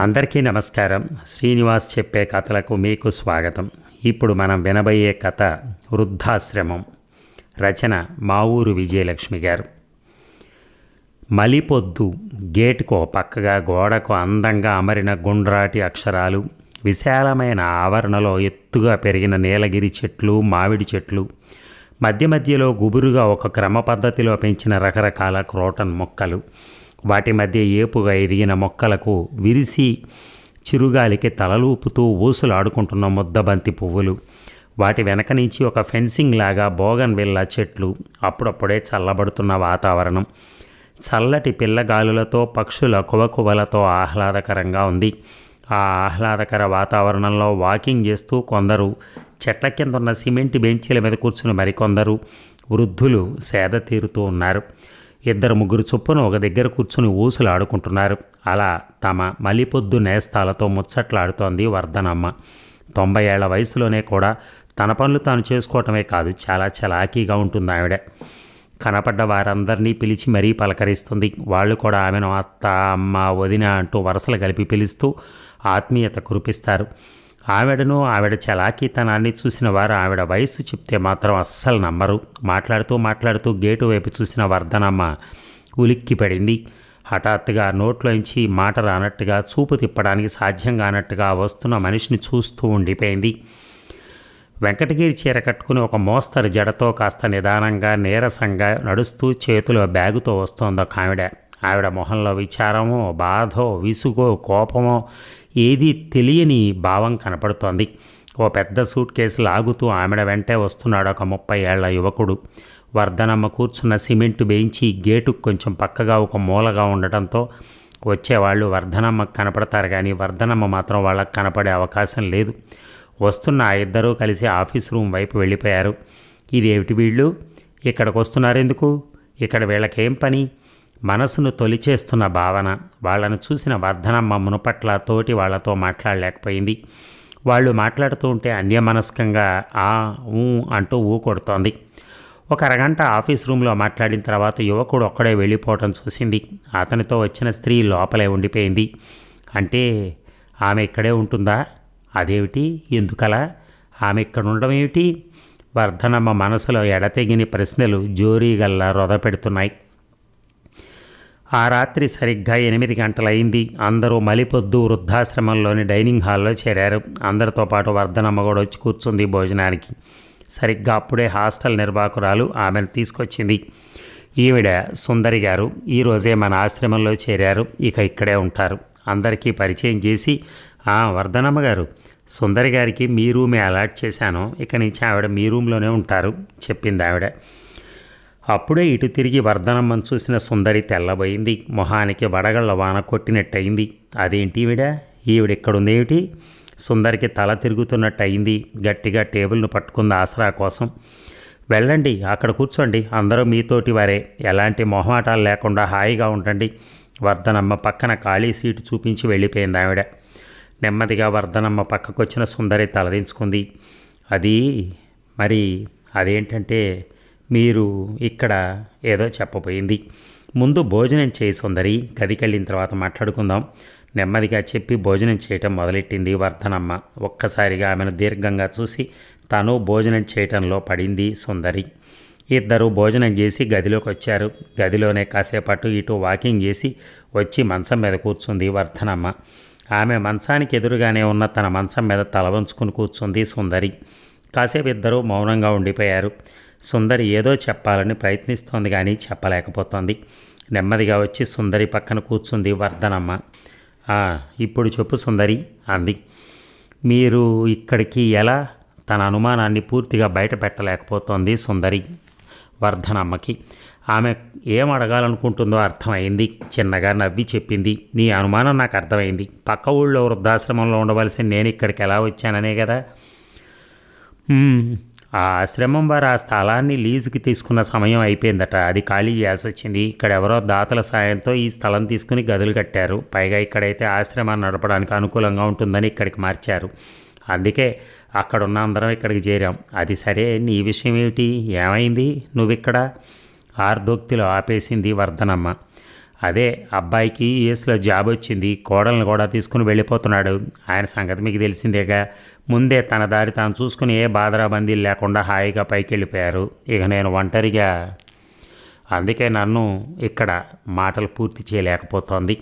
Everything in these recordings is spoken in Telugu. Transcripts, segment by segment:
అందరికీ నమస్కారం. శ్రీనివాస్ చెప్పే కథలకు మీకు స్వాగతం. ఇప్పుడు మనం వినబోయే కథ వృద్ధాశ్రమం. రచన మా ఊరు విజయలక్ష్మి గారు. మలిపొద్దు గేటుకు పక్కగా గోడకు అందంగా అమరిన గుండ్రాటి అక్షరాలు విశాలమైన ఆవరణలో ఎత్తుగా పెరిగిన నీలగిరి చెట్లు మామిడి చెట్లు మధ్య మధ్యలో గుబురుగా ఒక క్రమ పద్ధతిలో పెంచిన రకరకాల క్రోటన్ మొక్కలు వాటి మధ్య ఏపుగా ఎదిగిన మొక్కలకు విరిసి చిరుగాలికి తలలూపుతూ ఊసులాడుకుంటున్న ముద్దబంతి పువ్వులు. వాటి వెనక నుంచి ఒక ఫెన్సింగ్ లాగా బోగన్ విల్ల చెట్లు అప్పుడప్పుడే చల్లబడుతున్న వాతావరణం. చల్లటి పిల్లగాలులతో పక్షుల కువకువలతో ఆహ్లాదకరంగా ఉంది. ఆ ఆహ్లాదకర వాతావరణంలో వాకింగ్ చేస్తూ కొందరు చెట్ల కింద ఉన్న సిమెంట్ బెంచీల మీద కూర్చుని మరికొందరు వృద్ధులు సేద తీరుతూ ఉన్నారు. ఇద్దరు ముగ్గురు చొప్పున ఒక దగ్గర కూర్చుని ఊసులాడుకుంటున్నారు అలా తమ మలిపొద్దు నేస్తాలతో ముచ్చట్లాడుతోంది వర్ధనమ్మ. తొంభై ఏళ్ళ వయసులోనే కూడా తన పనులు తాను చేసుకోవటమే కాదు చాలా చలాకీగా ఉంటుంది ఆవిడ. కనపడ్డ వారందరినీ పిలిచి మరీ పలకరిస్తుంది. వాళ్ళు కూడా ఆమెను అత్త అమ్మ వదిన అంటూ వరుసలు కలిపి పిలుస్తూ ఆత్మీయత కురిపిస్తారు. ఆవిడను ఆవిడ చలాకీతనాన్ని చూసిన వారు ఆవిడ వయసు చెప్తే మాత్రం అస్సలు నమ్మరు. మాట్లాడుతూ మాట్లాడుతూ గేటు వైపు చూసిన వర్ధనమ్మ ఉలిక్కి పడింది హఠాత్తుగా నోట్లోంచి మాట రానట్టుగా చూపు తిప్పడానికి సాధ్యం కానట్టుగా వస్తున్న మనిషిని చూస్తూ ఉండిపోయింది. వెంకటగిరి చీర కట్టుకుని ఒక మోస్తరు జడతో కాస్త నిదానంగా నీరసంగా నడుస్తూ చేతిలో బ్యాగుతో వస్తోంది ఒక ఆవిడ. ఆవిడ మొహంలో విచారమో బాధో విసుగో కోపమో ఏదీ తెలియని భావం కనపడుతోంది. ఓ పెద్ద సూట్ కేసు లాగుతూ ఆమెడ వెంటే వస్తున్నాడు ఒక ముప్పై ఏళ్ళ యువకుడు. వర్ధనమ్మ కూర్చున్న సిమెంట్ వేయించి గేటు కొంచెం పక్కగా ఒక మూలగా ఉండటంతో వచ్చేవాళ్ళు వర్ధనమ్మకు కనపడతారు కానీ వర్ధనమ్మ మాత్రం వాళ్ళకి కనపడే అవకాశం లేదు. వస్తున్న ఆ ఇద్దరూ కలిసి ఆఫీస్ రూమ్ వైపు వెళ్ళిపోయారు. ఇదేమిటి వీళ్ళు? ఇక్కడికి వస్తున్నారు ఎందుకు ఇక్కడ వీళ్ళకేం పని? మనసును తొలిచేస్తున్న భావన వాళ్ళను చూసిన వర్ధనమ్మ మునుపట్ల తోటి వాళ్ళతో మాట్లాడలేకపోయింది. వాళ్ళు మాట్లాడుతూ ఉంటే అన్యమనస్కంగా ఆ ఊ అంటూ ఊ కొడుతోంది. ఒక అరగంట ఆఫీస్ రూమ్లో మాట్లాడిన తర్వాత యువకుడు ఒక్కడే వెళ్ళిపోవటం చూసింది. అతనితో వచ్చిన స్త్రీ లోపలే ఉండిపోయింది. అంటే ఆమె ఇక్కడే ఉంటుందా? అదేమిటి? ఎందుకలా? ఆమె ఇక్కడ ఉండడం ఏమిటి? వర్ధనమ్మ మనసులో ఎడతెగిని ప్రశ్నలు జోరీగల్లా రొద పెడుతున్నాయి ఆ రాత్రి సరిగ్గా ఎనిమిది గంటలైంది. అందరూ మలిపొద్దు వృద్ధాశ్రమంలోని డైనింగ్ హాల్లో చేరారు. అందరితో పాటు వర్ధనమ్మ కూడా వచ్చి కూర్చుంది భోజనానికి. సరిగ్గా అప్పుడే హాస్టల్ నిర్వాహకురాలు ఆమెను తీసుకొచ్చింది. ఈవిడ సుందరి గారు ఈరోజే మన ఆశ్రమంలో చేరారు. ఇక ఇక్కడే ఉంటారు. అందరికీ పరిచయం చేసి ఆ వర్ధనమ్మ గారు సుందరి గారికి మీ రూమే అలాట్ చేశాను. ఇక నుంచి ఆవిడ మీ రూమ్లోనే ఉంటారు చెప్పింది ఆవిడ అప్పుడే ఇటు తిరిగి వర్ధనమ్మను చూసిన సుందరి తెల్లబోయింది. మొహానికి వడగళ్ళ వాన కొట్టినట్టయింది. అదేంటి ఈవిడ? ఈవిడెక్కడుందేమిటి? సుందరికి తల తిరుగుతున్నట్టు అయింది గట్టిగా టేబుల్ను పట్టుకుంది ఆసరా కోసం. వెళ్ళండి అక్కడ కూర్చోండి. అందరూ మీతోటి వారే. ఎలాంటి మొహమాటాలు లేకుండా హాయిగా ఉండండి. వర్ధనమ్మ పక్కన ఖాళీ సీటు చూపించి వెళ్ళిపోయింది ఆవిడ. నెమ్మదిగా వర్ధనమ్మ పక్కకొచ్చిన సుందరి తలదించుకుంది. అది మరి అదేంటంటే మీరు ఇక్కడ ఏదో చెప్పబోయింది. ముందు భోజనం చేయి సుందరి గదికెళ్ళిన తర్వాత మాట్లాడుకుందాం. నెమ్మదిగా చెప్పి భోజనం చేయటం మొదలెట్టింది వర్ధనమ్మ. ఒక్కసారిగా ఆమెను దీర్ఘంగా చూసి తను భోజనం చేయటంలో పడింది సుందరి. ఇద్దరు భోజనం చేసి గదిలోకి వచ్చారు. గదిలోనే కాసేపటు ఇటు వాకింగ్ చేసి వచ్చి మంచం మీద కూర్చుంది వర్ధనమ్మ. ఆమె మంచానికి ఎదురుగానే ఉన్న తన మంచం మీద తల వంచుకుని కూర్చుంది సుందరి. కాసేపు ఇద్దరూ మౌనంగా ఉండిపోయారు. సుందరి ఏదో చెప్పాలని ప్రయత్నిస్తోంది కానీ చెప్పలేకపోతోంది. నెమ్మదిగా వచ్చి సుందరి పక్కన కూర్చుంది వర్ధనమ్మ. ఇప్పుడు చెప్పు సుందరి అంది. మీరు ఇక్కడికి ఎలా? తన అనుమానాన్ని పూర్తిగా బయట పెట్టలేకపోతోంది సుందరి వర్ధనమ్మకి. ఆమె ఏం అడగాలనుకుంటుందో అర్థమైంది చిన్నగా నవ్వి చెప్పింది. నీ అనుమానం నాకు అర్థమైంది. పక్క ఊళ్ళో వృద్ధాశ్రమంలో ఉండవలసి నేను ఇక్కడికి ఎలా వచ్చాననే కదా. ఆ ఆశ్రమం వారు ఆ స్థలాన్ని లీజుకి తీసుకున్న సమయం అయిపోయిందట. అది ఖాళీ చేయాల్సి వచ్చింది. ఇక్కడ ఎవరో దాతల సాయంతో ఈ స్థలం తీసుకుని గదులు కట్టారు. పైగా ఇక్కడైతే ఆశ్రమాన్ని నడపడానికి అనుకూలంగా ఉంటుందని ఇక్కడికి మార్చారు. అందుకే అక్కడ ఉన్న అందరం ఇక్కడికి చేరాం. అది సరే నీ విషయం ఏమిటి? ఏమైంది? నువ్విక్కడ ఆర్దోక్తిలో ఆపేసింది వర్ధనమ్మ. అదే అబ్బాయికి యుఎస్లో జాబ్ వచ్చింది కోడల్ని కూడా తీసుకుని వెళ్ళిపోతున్నాడు. ఆయన సంగతి మీకు తెలిసిందేగా? ముందే తన దారి తాను చూసుకుని ఏ బాధరాబందీ లేకుండా హాయిగా పైకి వెళ్ళిపోయారు ఇక నేను ఒంటరిగా. అందుకే నన్ను ఇక్కడ మాటలు పూర్తి చేయలేకపోతోంది.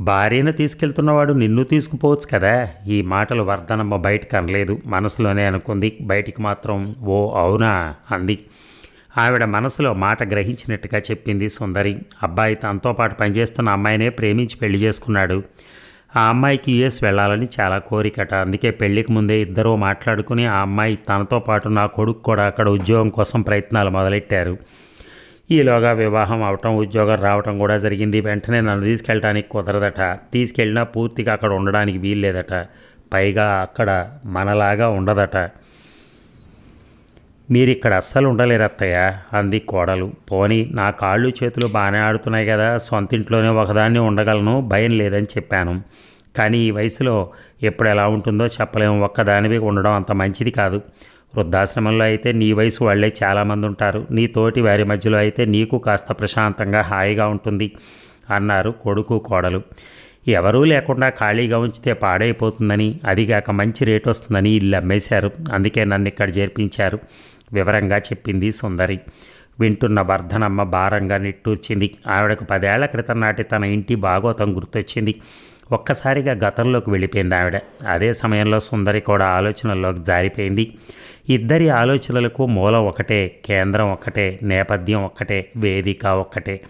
భార్యను తీసుకెళ్తున్నవాడు నిన్ను తీసుకుపోవచ్చు కదా? ఈ మాటలు వర్ధనమ్మ బయటకు అనలేదు మనసులోనే అనుకుంది. బయటికి మాత్రం ఓ అవునా? అంది. ఆవిడ మనసులో మాట గ్రహించినట్టుగా చెప్పింది సుందరి. అబ్బాయి తనతో పాటు పనిచేస్తున్న అమ్మాయినే ప్రేమించి పెళ్ళి చేసుకున్నాడు. ఆ అమ్మాయికి యుఎస్ వెళ్ళాలని చాలా కోరికట. అందుకే పెళ్ళికి ముందే ఇద్దరూ మాట్లాడుకుని ఆ అమ్మాయి తనతో పాటు నా కొడుకు కూడా అక్కడ ఉద్యోగం కోసం ప్రయత్నాలు మొదలెట్టారు. ఈలోగా వివాహం అవటం ఉద్యోగం రావటం కూడా జరిగింది. వెంటనే నన్ను తీసుకెళ్ళటానికి కుదరదట. తీసుకెళ్ళినా పూర్తిగా అక్కడ ఉండడానికి వీల్లేదట. పైగా అక్కడ మనలాగా ఉండదట. మీరు ఇక్కడ అస్సలు ఉండలేరు అత్తయ్య అంది కోడలు. పోని నా కాళ్ళు చేతులు బాగానే ఆడుతున్నాయి కదా సొంత ఇంట్లోనే ఒకదాన్ని ఉండగలను భయం లేదని చెప్పాను. కానీ ఈ వయసులో ఎప్పుడు ఎలా ఉంటుందో చెప్పలేము ఒక్కదానివి ఉండడం అంత మంచిది కాదు. వృద్ధాశ్రమంలో అయితే నీ వయసు వాళ్ళే చాలామంది ఉంటారు. నీ తోటి వారి మధ్యలో అయితే నీకు కాస్త ప్రశాంతంగా హాయిగా ఉంటుంది అన్నారు కొడుకు కోడలు. ఎవరూ లేకుండా ఖాళీగా ఉంచితే పాడైపోతుందని అదిగాక మంచి రేటు వస్తుందని ఇల్లు అమ్మేశారు. అందుకే నన్ను ఇక్కడ చేర్పించారు. వివరంగా చెప్పింది సుందరి. వింటున్న వర్ధనమ్మ భారంగా నిట్టూర్చింది. ఆవిడకు పదేళ్ళ క్రితం నాటి తన ఇంటి భాగోతం గుర్తొచ్చింది. ఒక్కసారిగా గతంలోకి వెళ్ళిపోయింది ఆవిడ. అదే సమయంలో సుందరి కూడా ఆలోచనల్లోకి జారిపోయింది. ఇద్దరి ఆలోచనలకు మూలం ఒకటే కేంద్రం ఒక్కటే నేపథ్యం ఒక్కటే వేదిక ఒక్కటే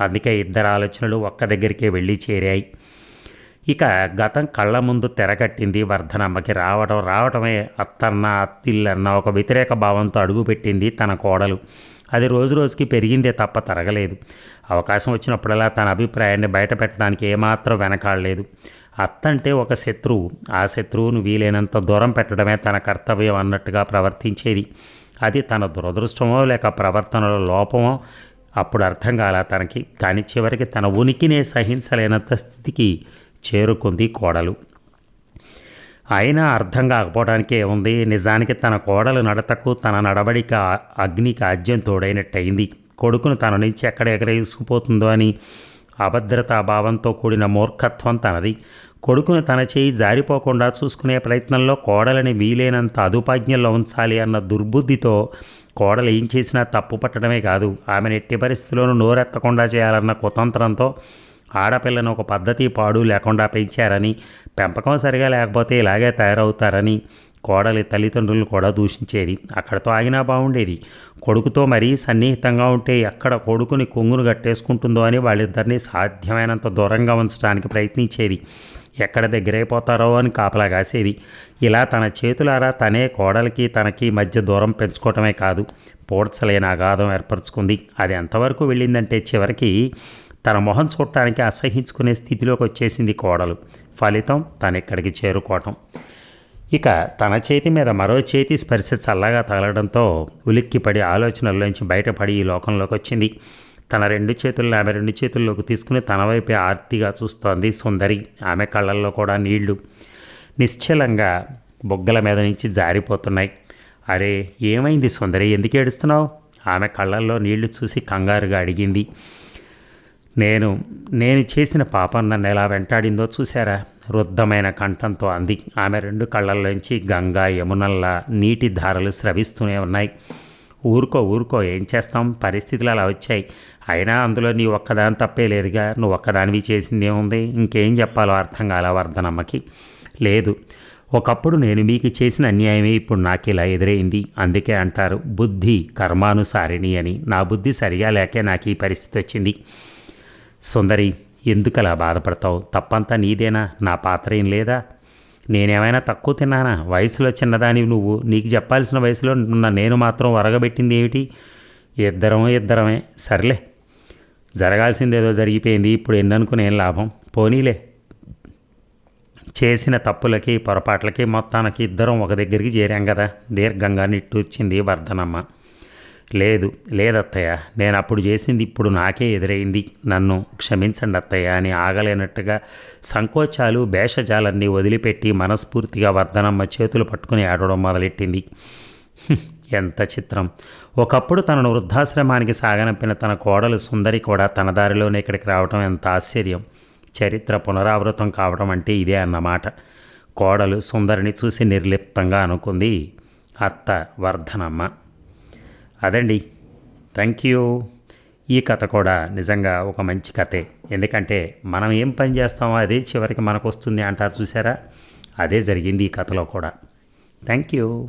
అందుకే ఇద్దరు ఆలోచనలు ఒక్క దగ్గరికే వెళ్ళి చేరాయి. ఇక గతం కళ్ళ ముందు తెరకట్టింది వర్ధనమ్మకి. రావడం రావటమే అత్తన్న అత్తిల్లన్న ఒక వ్యతిరేక భావంతో అడుగుపెట్టింది తన కోడలు. అది రోజు రోజుకి పెరిగిందే తప్ప తరగలేదు. అవకాశం వచ్చినప్పుడల్లా తన అభిప్రాయాన్ని బయటపెట్టడానికి ఏమాత్రం వెనకాడలేదు. అత్తంటే ఒక శత్రువు. ఆ శత్రువును వీలైనంత దూరం పెట్టడమే తన కర్తవ్యం అన్నట్టుగా ప్రవర్తించేది. అది తన దురదృష్టమో లేక ప్రవర్తనలో లోపమో అప్పుడు అర్థం కాల తనకి. కానీ చివరికి తన ఉనికినే సహించలేనంత స్థితికి చేరుకుంది కోడలు. అయినా అర్థం కాకపోవడానికే ఉంది. నిజానికి తన కోడలు నడతకు తన నడవడిక అగ్నికి ఆజ్యం తోడైనట్టయింది. కొడుకును తన నుంచి ఎక్కడ ఎగరేసుకుపోతుందో అని అభద్రతా భావంతో కూడిన మూర్ఖత్వం తనది. కొడుకును తన చేయి జారిపోకుండా చూసుకునే ప్రయత్నంలో కోడలని వీలైనంత అదుపాజ్ఞంలో ఉంచాలి అన్న దుర్బుద్ధితో కోడలు ఏం చేసినా తప్పు పట్టడమే కాదు. ఆమెను ఎట్టి పరిస్థితుల్లోనూ నోరెత్తకుండా చేయాలన్న కుతంత్రంతో ఆడపిల్లను ఒక పద్ధతి పాడు లేకుండా పెంచారని పెంపకం సరిగా లేకపోతే ఇలాగే తయారవుతారని కోడలి తల్లిదండ్రులను కూడా దూషించేది. అక్కడతో ఆగినా బాగుండేది. కొడుకుతో మరీ సన్నిహితంగా ఉంటే ఎక్కడ కొడుకుని కొంగును కట్టేసుకుంటుందో అని వాళ్ళిద్దరినీ సాధ్యమైనంత దూరంగా ఉంచడానికి ప్రయత్నించేది. ఎక్కడ దగ్గరైపోతారో అని కాపలా కాసేది. ఇలా తన చేతులారా తనే కోడలికి తనకి మధ్య దూరం పెంచుకోవటమే కాదు పోడ్చలేని అగాధం ఏర్పరచుకుంది. అది ఎంతవరకు వెళ్ళిందంటే చివరికి తన మొహం చూడటానికి అసహించుకునే స్థితిలోకి వచ్చేసింది కోడలు. ఫలితం తను ఇక్కడికి చేరుకోవటం. ఇక తన చేతి మీద మరో చేతి స్పర్శ చల్లగా తగలడంతో ఉలిక్కిపడి ఆలోచనల్లోంచి బయటపడి ఈ లోకంలోకి వచ్చింది. తన రెండు చేతులను ఆమె రెండు చేతుల్లోకి తీసుకుని తన వైపే ఆర్తిగా చూస్తోంది సుందరి. ఆమె కళ్ళల్లో కూడా నీళ్ళు నిశ్చలంగా బొగ్గల మీద నుంచి జారిపోతున్నాయి. అరే ఏమైంది సుందరి? ఎందుకు ఏడుస్తున్నావు? ఆమె కళ్ళల్లో నీళ్ళు చూసి కంగారుగా అడిగింది. నేను నేను చేసిన పాపం నన్ను ఎలా వెంటాడిందో చూశారా? వృద్ధమైన కంఠంతో అంది. ఆమె రెండు కళ్ళల్లోంచి గంగా యమునల్లా నీటి ధారలు స్రవిస్తూనే ఉన్నాయి. ఊరుకో ఊరుకో ఏం చేస్తాం? పరిస్థితులు అలా వచ్చాయి. అయినా అందులో నీ ఒక్కదాని తప్పే లేదుగా. నువ్వు ఒక్కదానివి చేసింది ఏముంది ఇంకేం చెప్పాలో అర్థం కాల వర్ధనమ్మకి. లేదు. ఒకప్పుడు నేను మీకు చేసిన అన్యాయమే ఇప్పుడు నాకు ఇలా ఎదురైంది. అందుకే అంటారు బుద్ధి కర్మానుసారిణి అని. నా బుద్ధి సరిగా లేకే నాకు ఈ పరిస్థితి వచ్చింది. సుందరి ఎందుకలా బాధపడతావు? తప్పంతా నీదేనా? నా పాత్ర ఏం లేదా? నేనేమైనా తక్కువ తిన్నానా? వయసులో చిన్నదానివి నువ్వు. నీకు చెప్పాల్సిన వయసులో ఉన్న నేను మాత్రం వరగబెట్టింది ఏమిటి? ఇద్దరం ఇద్దరమే. సర్లే. జరగాల్సిందేదో జరిగిపోయింది. ఇప్పుడు ఎన్ననుకుని లాభం? పోనీలే. చేసిన తప్పులకి పొరపాట్లకి మొత్తానికి ఇద్దరం ఒక దగ్గరికి చేరాం కదా. దీర్ఘంగా నిట్టూర్చింది వర్ధనమ్మ. లేదు లేదత్తయ్య. నేను అప్పుడు చేసింది ఇప్పుడు నాకే ఎదురైంది. నన్ను క్షమించండి అత్తయ్య అని ఆగలేనట్టుగా సంకోచాలు భేషజాలన్నీ వదిలిపెట్టి మనస్ఫూర్తిగా వర్ధనమ్మ చేతులు పట్టుకుని ఆడడం మొదలెట్టింది. ఎంత చిత్రం. ఒకప్పుడు తనను వృద్ధాశ్రమానికి సాగనంపిన తన కోడలు సుందరి కూడా తన దారిలోనే ఇక్కడికి రావటం ఎంత ఆశ్చర్యం. చరిత్ర పునరావృతం కావడం అంటే ఇదే అన్నమాట. కోడలు సుందరిని చూసి నిర్లిప్తంగా అనుకుంది అత్త వర్ధనమ్మ. అదండి. Thank you. ఈ కథ కూడా నిజంగా ఒక మంచి కథే. ఎందుకంటే మనం ఏం పని చేస్తామో అదే చివరికి మనకు వస్తుంది అంటారు చూసారా? అదే జరిగింది ఈ కథలో కూడా. Thank you.